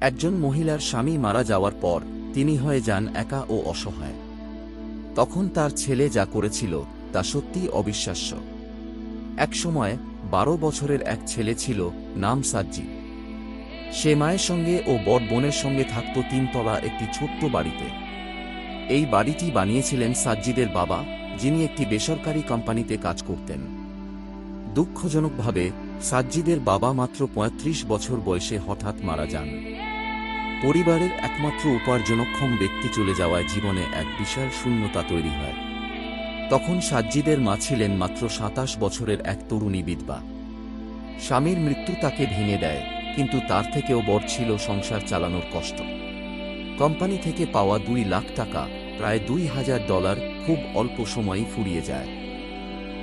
একজন মহিলার স্বামী মারা যাওয়ার পর তিনি হয়ে যান একা ও অসহায়। তখন তার ছেলে যা করেছিল তা সত্যিই অবিশ্বাস্য। একসময় বারো বছরের এক ছেলে ছিল নাম সাজ্জি সে মায়ের সঙ্গে ও বড় বোনের সঙ্গে থাকত তিনতলা একটি ছোট্ট বাড়িতে। এই বাড়িটি বানিয়েছিলেন সাজ্জিদের বাবা, যিনি একটি বেসরকারি কোম্পানিতে কাজ করতেন। দুঃখজনকভাবে সাজ্জিদের বাবা মাত্র ৩৫ বছর বয়সে হঠাৎ মারা যান। পরিবারের একমাত্র উপার্জনক্ষম ব্যক্তি চলে যাওয়ায় জীবনে এক বিশাল শূন্যতা তৈরি হয়। তখন সাজ্জিদের মা ছিলেন মাত্র সাতাশ বছরের এক তরুণী বিধবা। স্বামীর মৃত্যু তাকে ভেঙে দেয়, কিন্তু তার থেকেও বড় ছিল সংসার চালানোর কষ্ট। কোম্পানি থেকে পাওয়া দুই লাখ টাকা, প্রায় দুই হাজার ডলার, খুব অল্প সময়ই ফুরিয়ে যায়।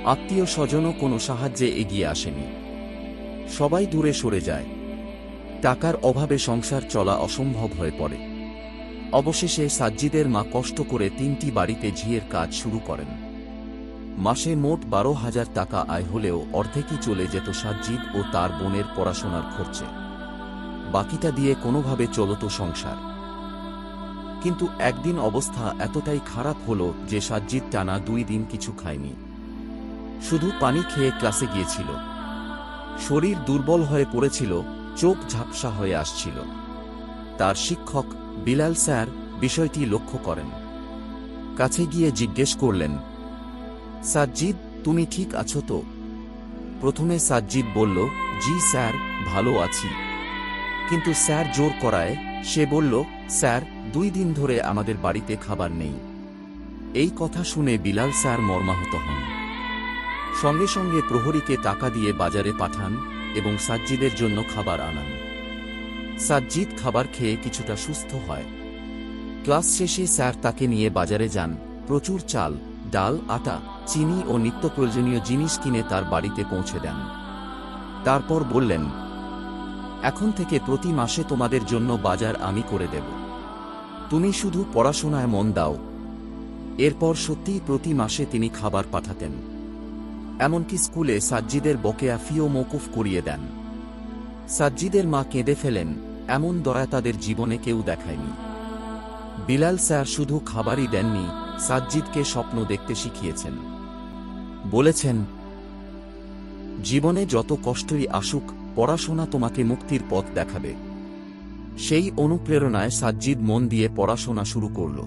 আত্মীয় স্বজনও কোনো সাহায্যে এগিয়ে আসেনি। সবাই দূরে সরে যায়। টাকার অভাবে সংসার চলা অসম্ভব হয়ে পড়ে। অবশেষে সাজ্জিদের মা কষ্ট করে তিনটি বাড়িতে ঝিয়ের কাজ শুরু করেন। মাসে মোট বারো হাজার টাকা আয় হলেও অর্ধেকই চলে যেত সাজ্জিদ ও তার বোনের পড়াশোনার খরচে। বাকিটা দিয়ে কোনোভাবে চলত সংসার। কিন্তু একদিন অবস্থা এতটাই খারাপ হল যে সাজ্জিদ টানা দুই দিন কিছু খায়নি। শুধু পানি খেয়ে ক্লাসে গিয়েছিল। শরীর দুর্বল হয়ে পড়েছিল চোখ ঝাপসা হয়ে আসছিল। তার শিক্ষক বিলাল স্যার বিষয়টি লক্ষ্য করেন। কাছে গিয়ে জিজ্ঞেস করলেন, সাজ্জিদ, তুমি ঠিক আছো তো? প্রথমে সাজ্জিদ বলল, জি স্যার, ভালো আছি। কিন্তু স্যার জোর করায় সে বলল, স্যার, দুই দিন ধরে আমাদের বাড়িতে খাবার নেই। এই কথা শুনে বিলাল স্যার মর্মাহত হন। সঙ্গে সঙ্গে প্রহরীকে টাকা দিয়ে বাজারে পাঠান এবং সাজ্জিদের জন্য খাবার আনান। সাজ্জিদ খাবার খেয়ে কিছুটা সুস্থ হয়। ক্লাস শেষে স্যার তাকে নিয়ে বাজারে যান। প্রচুর চাল, ডাল, আটা, চিনি ও নিত্য প্রয়োজনীয় জিনিস কিনে তার বাড়িতে পৌঁছে দেন। তারপর বললেন, এখন থেকে প্রতি মাসে তোমাদের জন্য বাজার আমি করে দেব। তুমি শুধু পড়াশোনায় মন দাও। এরপর সত্যিই প্রতি মাসে তিনি খাবার পাঠাতেন। এমনকি স্কুলে সাজ্জিদের বকেয়া ফিও মৌকুফ করিয়ে দেন। সাজ্জিদের মা কেঁদে ফেলেন, এমন দয়া তাদের জীবনে কেউ দেখায়নি। বিলাল স্যার শুধু খাবারই দেননি, সাজ্জিদকে স্বপ্ন দেখতে শিখিয়েছেন। বলেছেন, জীবনে যত কষ্টই আসুক, পড়াশোনা তোমাকে মুক্তির পথ দেখাবে। সেই অনুপ্রেরণায় সাজ্জিদ মন দিয়ে পড়াশোনা শুরু করল।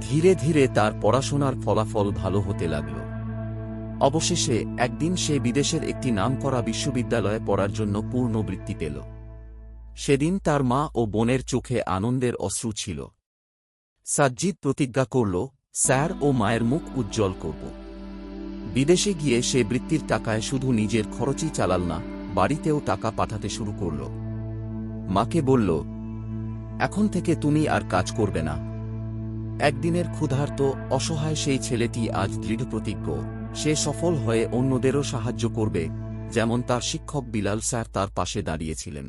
ধীরে ধীরে তার পড়াশোনার ফলাফল ভালো হতে লাগল। অবশেষে একদিন সে বিদেশের একটি নামকরা বিশ্ববিদ্যালয়ে পড়ার জন্য পূর্ণ বৃত্তি পেল। সেদিন তার মা ও বোনের চোখে আনন্দের অশ্রু ছিল। সাজ্জিদ প্রতিজ্ঞা করল, স্যার ও মায়ের মুখ উজ্জ্বল করব। বিদেশে গিয়ে সে বৃত্তির টাকায় শুধু নিজের খরচই চালাল না, বাড়িতেও টাকা পাঠাতে শুরু করল। মাকে বলল, এখন থেকে তুমি আর কাজ করবে না। একদিনের ক্ষুধার্ত, অসহায় সেই ছেলেটি আজ দৃঢ় প্রতিজ্ঞ সে সফল হয়ে অন্যদেরও সাহায্য করবে যেমন তার শিক্ষক বিলাল স্যার তার পাশে দাঁড়িয়েছিলেন।